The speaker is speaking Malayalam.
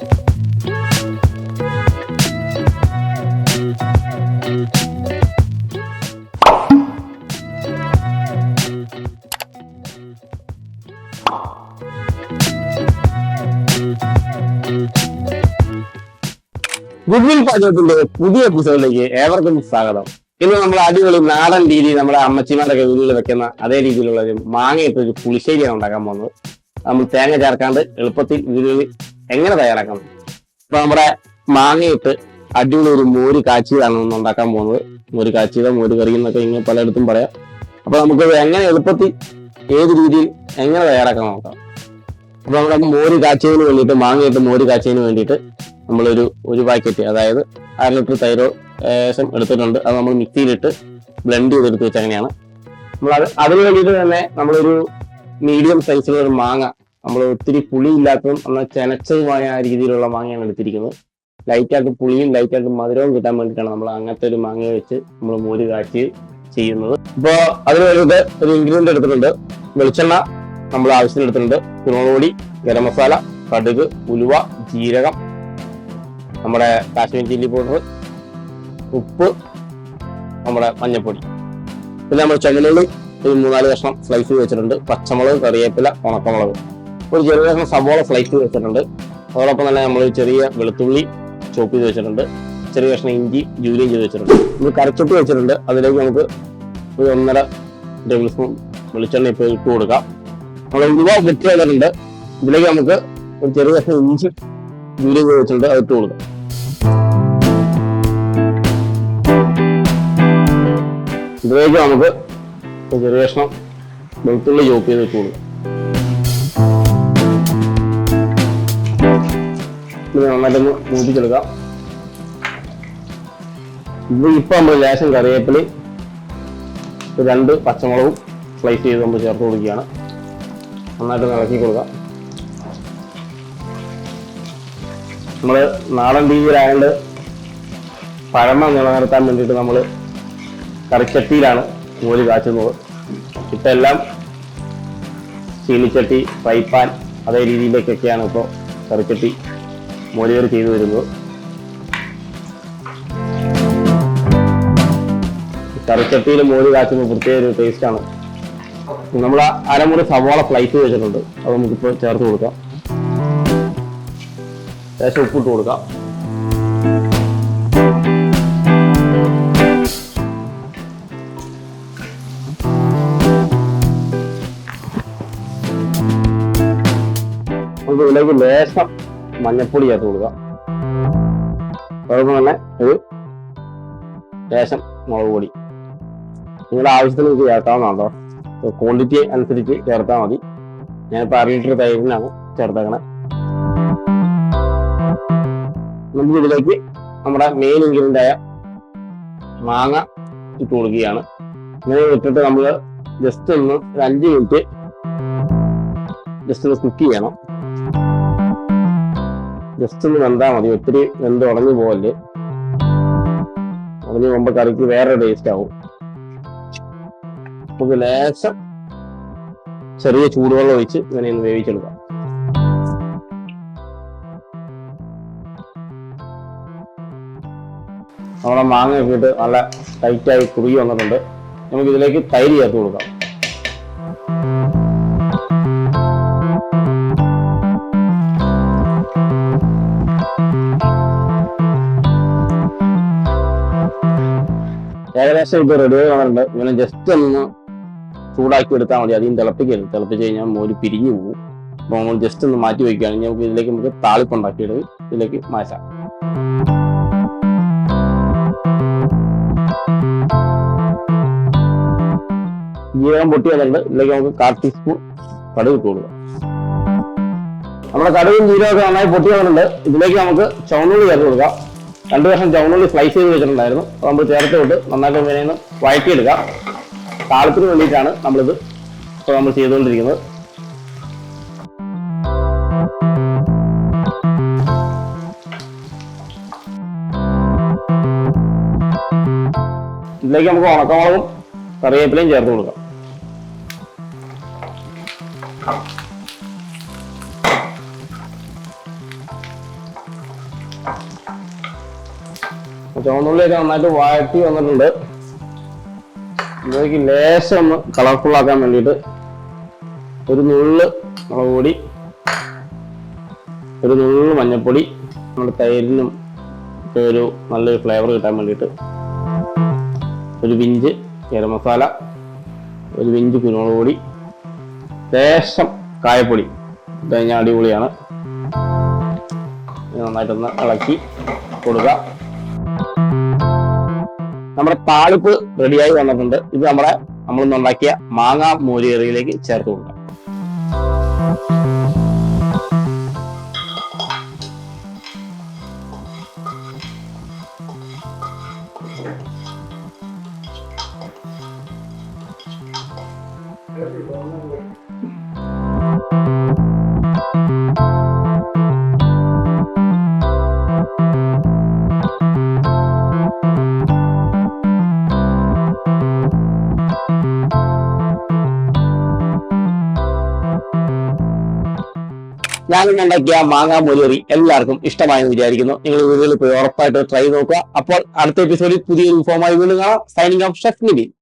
ഗുഡ്വിൽ പാചകത്തിന്റെ പുതിയ എപ്പിസോഡിലേക്ക് ഏവർക്കും സ്വാഗതം. ഇന്ന് നമ്മൾ അടിപൊളി നാടൻ രീതി നമ്മുടെ അമ്മച്ചിമാരൊക്കെ വീട്ടിൽ വെക്കുന്ന അതേ രീതിയിലുള്ള ഒരു മാങ്ങയിട്ട് ഒരു പുളിശ്ശേരിയാണ് ഉണ്ടാക്കാൻ പോകുന്നത്. നമ്മൾ തേങ്ങ ചേർക്കാണ്ട് എളുപ്പത്തിൽ വീടുകളിൽ എങ്ങനെ തയ്യാറാക്കണം? ഇപ്പൊ നമ്മുടെ മാങ്ങയിട്ട് അടിപൊളി ഒരു മോര് കാച്ചിയതാണ് ഒന്ന് ഉണ്ടാക്കാൻ പോകുന്നത്. മോര് കാച്ചിയതോ മോര് കറി എന്നൊക്കെ ഇങ്ങനെ പലയിടത്തും പറയാം. അപ്പൊ നമുക്ക് എങ്ങനെ എളുപ്പത്തിൽ ഏത് രീതിയിൽ എങ്ങനെ തയ്യാറാക്കാൻ നോക്കാം. അപ്പൊ നമ്മുടെ മോര് കാച്ചിയതിന് വേണ്ടിയിട്ട് മാങ്ങയിട്ട് മോര് കാച്ചിയതിന് വേണ്ടിയിട്ട് നമ്മളൊരു ഒരു പാക്കറ്റ് അതായത് അര ലിറ്റർ തൈരോ ഏകദേശം എടുത്തിട്ടുണ്ട്. അത് നമ്മൾ മിക്സിയിലിട്ട് ബ്ലെൻഡ് ചെയ്തെടുത്ത് വെച്ച അങ്ങനെയാണ്. നമ്മൾ അത് അതിന് വേണ്ടിയിട്ട് തന്നെ നമ്മളൊരു മീഡിയം സൈസിലുള്ള ഒരു മാങ്ങ നമ്മൾ ഒത്തിരി പുളി ഇല്ലാത്തതും എന്നാൽ ചെനച്ചതുമായ രീതിയിലുള്ള മാങ്ങയാണ് എടുത്തിരിക്കുന്നത്. ലൈറ്റായിട്ട് പുളിയും ലൈറ്റായിട്ട് മധുരവും കിട്ടാൻ വേണ്ടിയിട്ടാണ് നമ്മൾ അങ്ങനത്തെ ഒരു മാങ്ങ വെച്ച് നമ്മൾ മോര് കാച്ചി ചെയ്യുന്നത്. ഇപ്പോൾ അതിന് ഒരു ഇൻഗ്രീഡിയന്റ് എടുത്തിട്ടുണ്ട്. വെളിച്ചെണ്ണ നമ്മൾ ആവശ്യത്തിന് എടുത്തിട്ടുണ്ട്. കുരുമുളക് പൊടി ഗരം മസാല കടുക് ഉലുവ ജീരകം നമ്മുടെ കാശ്മീർ ചില്ലി പൗഡർ ഉപ്പ് നമ്മുടെ മഞ്ഞൾപ്പൊടി പിന്നെ നമ്മൾ ചുമന്നുള്ളി ഒരു മൂന്നാൽ കഷ്ണം സ്ലൈസ് വെച്ചിട്ടുണ്ട്. പച്ചമുളക് കറിവേപ്പില ഉണക്കമുളക്. ഒരു ചെറിയ കഷ്ണം സവോള സ്ലൈസ് ചെയ്ത് വെച്ചിട്ടുണ്ട്. അതോടൊപ്പം തന്നെ നമ്മൾ ചെറിയ വെളുത്തുള്ളി ചോപ്പ് ചെയ്ത് വെച്ചിട്ടുണ്ട്. ചെറിയ കഷ്ണം ഇഞ്ചി ജൂലിയും ചെയ്ത് വെച്ചിട്ടുണ്ട്. നമ്മൾ കരച്ചൊട്ടി വെച്ചിട്ടുണ്ട്. അതിലേക്ക് നമുക്ക് ഒരു ഒന്നര ടേബിൾ സ്പൂൺ വെളിച്ചെണ്ണ ഇപ്പോൾ ഇട്ട് കൊടുക്കാം. നമ്മൾ ഉലുവ വെട്ടി ചെയ്തിട്ടുണ്ട്. ഇതിലേക്ക് നമുക്ക് ഒരു ചെറിയ കഷ്ണം ഇഞ്ചി ജൂലിയും ചെയ്ത് വെച്ചിട്ടുണ്ട്. അത് ഇട്ട് കൊടുക്കാം. ഇതിലേക്ക് നമുക്ക് ചെറിയ കഷ്ണം വെളുത്തുള്ളി ചോപ്പ് ചെയ്ത് ഇട്ട് കൊടുക്കാം. ഇത് നന്നായിട്ടൊന്ന് മൂപ്പിച്ചെടുക്കാം. ഇത് ഇപ്പൊ നമ്മൾ ലേശം കറിവേപ്പിലി രണ്ട് പച്ചമുളകും സ്ലൈസ് ചെയ്ത് നമ്മൾ ചേർത്ത് കൊടുക്കുകയാണ്. നന്നായിട്ട് ഇളക്കി കൊടുക്കാം. നമ്മൾ നാടൻ രീതിയിലായതുകൊണ്ട് പഴമ നിലനിർത്താൻ വേണ്ടിയിട്ട് നമ്മൾ കറിച്ചട്ടിയിലാണ് മോര് കാച്ചുന്നത്. ഇപ്പം എല്ലാം ചീനിച്ചട്ടി ഫ്രൈ പാൻ അതേ രീതിയിലേക്കൊക്കെയാണ് ഇപ്പോൾ കറിച്ചട്ടി കറി ചെയ്തു വരുന്നു. കറിച്ചട്ടിയിൽ മോര് കാച്ചുമ്പോൾ പ്രത്യേക ഒരു ആണ്. നമ്മൾ അരമുറി സവാള ചെയ്ത് വെച്ചിട്ടുണ്ട്. അത് നമുക്കിപ്പോൾ ചേർത്ത് കൊടുക്കാം. ലേശം ഉപ്പിട്ട് കൊടുക്കാം. ഇതിലേക്ക് ലേശം മഞ്ഞപ്പൊടി ചേർത്ത് കൊടുക്കാം അതോടൊപ്പം തന്നെ ഒരു ലേശം മുളക് പൊടി. നിങ്ങളുടെ ആവശ്യത്തിന് നിങ്ങൾക്ക് കേട്ടോ. ക്വാണ്ടിറ്റി അനുസരിച്ച് ചേർത്താൽ മതി. ഞാനിപ്പോൾ അര ലിറ്റർ തൈരിനാണ് ചേർത്തേക്കണേ നമുക്ക് ഇതിലേക്ക് നമ്മുടെ മെയിൻ ഇൻഗ്രീഡിയന്റായ മാങ്ങ ഇട്ട് കൊടുക്കുകയാണ്. ഇങ്ങനെ ഇട്ടിട്ട് നമ്മൾ ജസ്റ്റ് ഒന്ന് ഒരു അഞ്ച് മിനിറ്റ് ജസ്റ്റ് ഒന്ന് കുക്ക് ചെയ്യണം. ജസ്റ്റ് ഒന്ന് വെന്താ മതി. ഒത്തിരി വെന്ത് ഉടഞ്ഞു പോകല്ലേ ഉടഞ്ഞു പോകുമ്പോൾ കറിക്ക് വേറെ ടേസ്റ്റ് ആവും. നമുക്ക് ലേശം ചെറിയ ചൂടുവെള്ളം ഒഴിച്ച് ഇങ്ങനെ ഒന്ന് വേവിച്ചെടുക്കാം. നമ്മുടെ മാങ്ങ ഇട്ടിട്ട് നല്ല ടൈറ്റായി കുറുകി വന്നിട്ടുണ്ട്. നമുക്ക് ഇതിലേക്ക് തൈര് ചേർത്ത് കൊടുക്കാം. ഇപ്പൊ റെഡി ആവാറുണ്ട് ഇങ്ങനെ ജസ്റ്റ് ഒന്ന് ചൂടാക്കി എടുത്താൽ മതി. അധികം തിളപ്പിക്കരുത്. തിളപ്പിച്ച് കഴിഞ്ഞാൽ മോര് പിരിഞ്ഞു പോകും അപ്പോൾ നമ്മൾ ജസ്റ്റ് ഒന്ന് മാറ്റി വയ്ക്കുകയാണെങ്കിൽ നമുക്ക് ഇതിലേക്ക് നമുക്ക് താളിപ്പുണ്ടാക്കിയിട്ട് ഇതിലേക്ക് മാറ്റാം. ജീരകം പൊട്ടി വന്നിട്ടുണ്ട് ഇതിലേക്ക് നമുക്ക് കാൽ ടീസ്പൂൺ കടുക് ഇട്ട് കൊടുക്കാം. നമ്മുടെ കടുകും ജീരകമൊക്കെ നന്നായി പൊട്ടി ഇതിലേക്ക് നമുക്ക് ചുവന്നുള്ളി ചേർത്ത് കൊടുക്കാം. രണ്ട് വർഷം ചുവന്നുള്ളി സ്ലൈസ് ചെയ്ത് വെച്ചിട്ടുണ്ടായിരുന്നു. അത് നമ്മൾ ചേർത്ത് വിട്ട് നന്നായിട്ട് ഇങ്ങനെ ഒന്ന് വഴറ്റിയെടുക്കാം. താളത്തിന് വേണ്ടിയിട്ടാണ് നമ്മളിത് ഇപ്പോൾ നമ്മൾ ചെയ്തുകൊണ്ടിരിക്കുന്നത്. ഇതിലേക്ക് നമുക്ക് ഉണക്കമുളകും കറിവേപ്പിലയും ചേർത്ത് കൊടുക്കാം. ചുവന്നുള്ളിയൊക്കെ നന്നായിട്ട് വഴറ്റി വന്നിട്ടുണ്ട്. ഇതിലേക്ക് ലേശം ഒന്ന് കളർഫുൾ ആക്കാൻ വേണ്ടിയിട്ട് ഒരു നുള്ള് മുളക് പൊടി ഒരു നുള്ള് മഞ്ഞൾപ്പൊടി നമ്മുടെ തൈരിനും ഒരു നല്ലൊരു ഫ്ലേവർ കിട്ടാൻ വേണ്ടിയിട്ട് ഒരു പിഞ്ച് ഗരം മസാല ഒരു പിഞ്ച് കുരുമുളക് പൊടി ലേശം കായപ്പൊടി. കഴിഞ്ഞാൽ അടിപൊളിയാണ്. നന്നായിട്ടൊന്ന് ഇളക്കി കൊടുക്കുക. നമ്മുടെ താളിപ്പ് റെഡിയായി വന്നിട്ടുണ്ട്. ഇത് നമ്മുടെ നമ്മൾ ഉണ്ടാക്കിയ മാങ്ങ മോരിയറിയിലേക്ക് ചേർത്ത് കൊടുക്കാം. ഞാനിന്ന് ഉണ്ടാക്കിയ മാങ്ങാ മൊരിയറി എല്ലാവർക്കും ഇഷ്ടമായെന്ന് വിചാരിക്കുന്നു. നിങ്ങൾ വീടുകളിൽ പോയി ഉറപ്പായിട്ട് ട്രൈ നോക്കുക. അപ്പോൾ അടുത്ത എപ്പിസോഡിൽ പുതിയൊരു ഫോമായി വീണ്ടും കാണാം. Signing off chef Nibi